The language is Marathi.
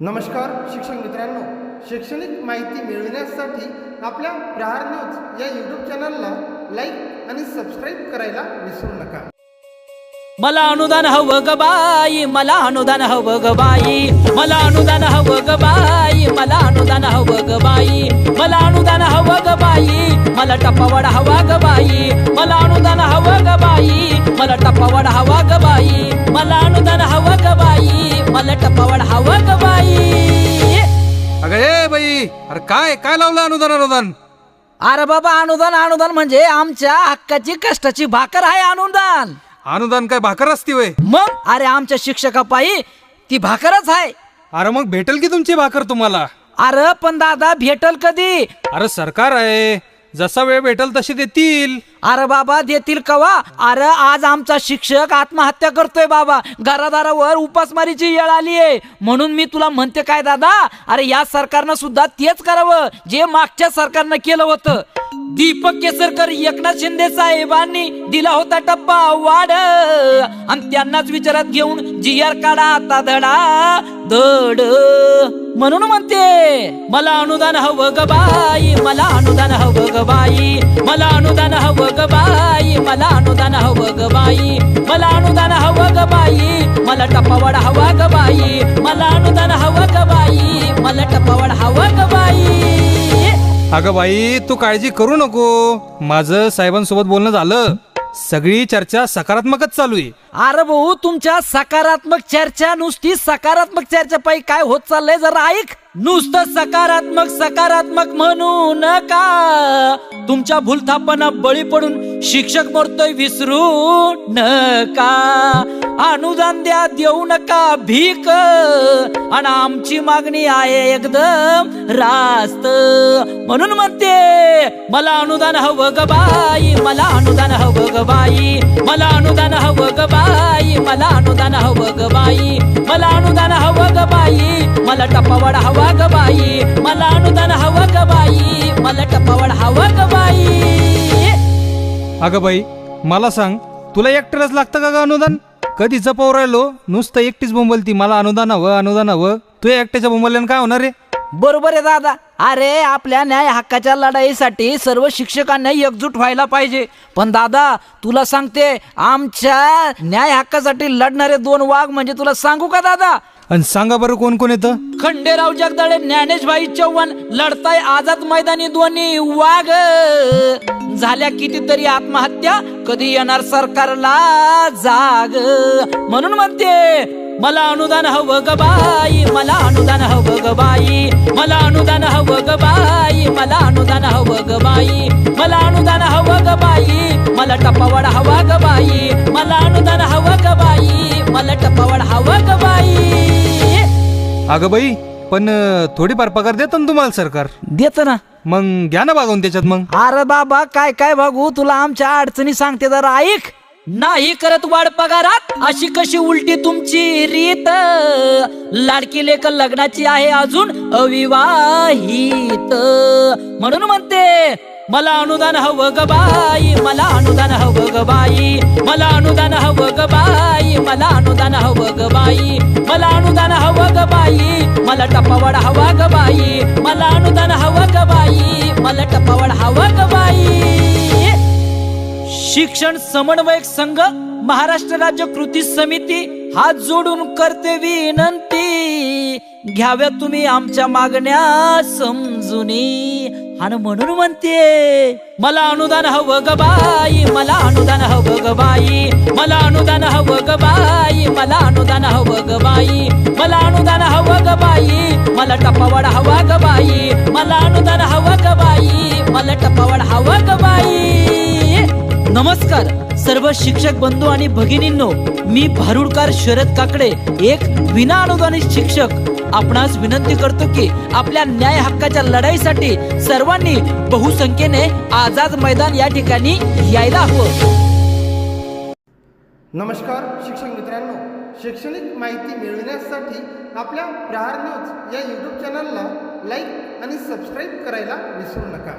नमस्कार शिक्षक मित्रांनो. शैक्षणिक माहिती मिळविण्यासाठी आपल्या प्रहार न्यूज या यूट्यूब चॅनलला लाईक आणि सबस्क्राईब करायला विसरू नका. मला अनुदान हवं ग बाई मला अनुदान हवं ग बाई. मला अनुदान हवं ग बाई मला अनुदान हवं ग बाई. मला अनुदान हवं ग बाई मला टप्पावाडा हवा ग बाई. मला अनुदान हवं ग बाई मला टप्पावाडा हवा ग बाई. अरे काय काय लावलं अनुदान अनुदान? अरे बाबा अनुदान अनुदान म्हणजे आमच्या हक्काची कष्टाची भाकर आहे अनुदान. अनुदान काय भाकर असती वय मग? अरे आमच्या शिक्षकापायी ती भाकरच आहे. अरे मग भेटेल की तुमची भाकर तुम्हाला? अरे पण दादा भेटल कधी? अरे सरकार आहे. जसा वेळ भेटेल तशी देतील. अरे बाबा देतील कवा? अरे आज आमचा शिक्षक आत्महत्या करतोय बाबा. घरादारावर उपासमारीची येळ आली आहे. म्हणून मी तुला म्हणते काय दादा? अरे या सरकारनं सुद्धा तेच करावं. जे मागच्या सरकारनं केलं होतं. दीपक केसरकर एकनाथ शिंदे साहेबांनी दिला होता टप्पा वाढ. आणि त्यांनाच विचारात घेऊन जी आर काढा आता धडा धड. म्हणून म्हणते मला अनुदान हवं ग बाई मला अनुदान हवं ग बाई मला अनुदान हवं ग बाई मला अनुदान हवं ग बाई मला अनुदान हवं ग बाई मला टपावड हवा ग बाई मला अनुदान हवं ग बाई मला टपावड हवं ग बाई. अगं बाई तू काळजी करू नको. माझं साहेबांसोबत बोलणं झालं. सगळी चर्चा सकारात्मकच चालू आहे. अरे भाऊ तुमच्या सकारात्मक चर्चा नुसती सकारात्मक चर्चा पायी काय होत चाललंय जरा ऐक. नुसतं सकारात्मक सकारात्मक म्हणू नका तुमच्या भूलथापना बळी पडून शिक्षक मरतोय विसरू नका. अनुदान द्या देऊ नका भीक. आणि आमची मागणी आहे एकदम रास्त. म्हणून म्हणते मला अनुदान हवं ग बाई मला अनुदान हवं ग बाई मला अनुदान हवं ग बाई मला अनुदान हवं ग बाई मला अनुदान हवं ग बाई मला टपावड हवा ग बाई मला अनुदान हवं ग बाई मला टपावड हवा ग बाई. अगं बाई मला सांग तुला एकट्यालाच लागतं का ग अनुदान? कधी जपाव राहिलो नुसतं एकटीच बोंबलती मला अनुदान हवं अनुदान हवं. तू एकट्याच्या बोंबल्यानं काय होणार रे? बरोबर आहे दादा. अरे आपल्या न्याय हक्काच्या लढाईसाठी सर्व शिक्षकांना एकजूट व्हायला पाहिजे. पण दादा तुला सांगते आमच्या न्याय हक्कासाठी लढणारे दोन वाघ म्हणजे तुला सांगू का दादा? आणि सांगा बरं कोण कोण येतं? खंडेराव जगदाळे ज्ञानेशभाई चव्हाण लढताय आझाद मैदानी दोन्ही वाघ. झाल्या कितीतरी आत्महत्या कधी येणार सरकारला जाग. म्हणून म्हणते मला अनुदान हवं ग बाई मला अनुदान हवं ग बाई. बाई मला अनुदान हवं ग बाई. मला अनुदान हवं ग बाई. मला टप्पावाड हवा ग बाई. मला अनुदान हवं ग बाई. मला टप्पावाड हवा ग बाई. अगं बाई पण अं, थोडीफार पगार देतं ना तुम्हाला सरकार. देत ना. मग घ्या ना बागवून त्याच्यात मग. अरे बाबा काय काय बघू तुला आमच्या अडचणी सांगते जरा ऐक. नाही करत वाढ पगारात अशी कशी उलटी तुमची रीत? लाडकी लेख लग्नाची आहे अजून अविवाहित. म्हणून म्हणते मला अनुदान हवं ग बाई मला अनुदान हवं ग बाई मला अनुदान हवं ग बाई मला अनुदान हवं ग बाई मला अनुदान हवं ग बाई मला टपावड हवा ग बाई मला अनुदान हवं ग बाई मला टपावड हवा शिक्षण समन्वयक संघ महाराष्ट्र राज्य कृती समिती हात जोडून करते विनंती. घ्याव्या तुम्ही आमच्या मागण्या समजुनी. आणि म्हणून म्हणते मला अनुदान हवं ग बाई मला अनुदान हवं ग बाई मला अनुदान हवं ग बाई मला अनुदान हवं ग बाई मला अनुदान हवं ग बाई मला टपावड हवा ग बाई मला अनुदान हवं ग बाई मला टपावड हवा ग बाई. नमस्कार. सर्व शिक्षक बंधू आणि भगिनींनो मी भारुडकार शरद काकडे एक विना अनुदानित शिक्षक. आपणास विनंती करतो की आपल्या न्याय हक्काच्या लढाईसाठी सर्वांनी बहुसंख्येने आझाद मैदान या ठिकाणी यायला हवं. नमस्कार शिक्षक मित्रांनो. शैक्षणिक माहिती मिळविण्यासाठी आपल्या प्रहार न्यूज या यूट्यूब चॅनलला लाईक आणि सबस्क्राईब करायला विसरू नका.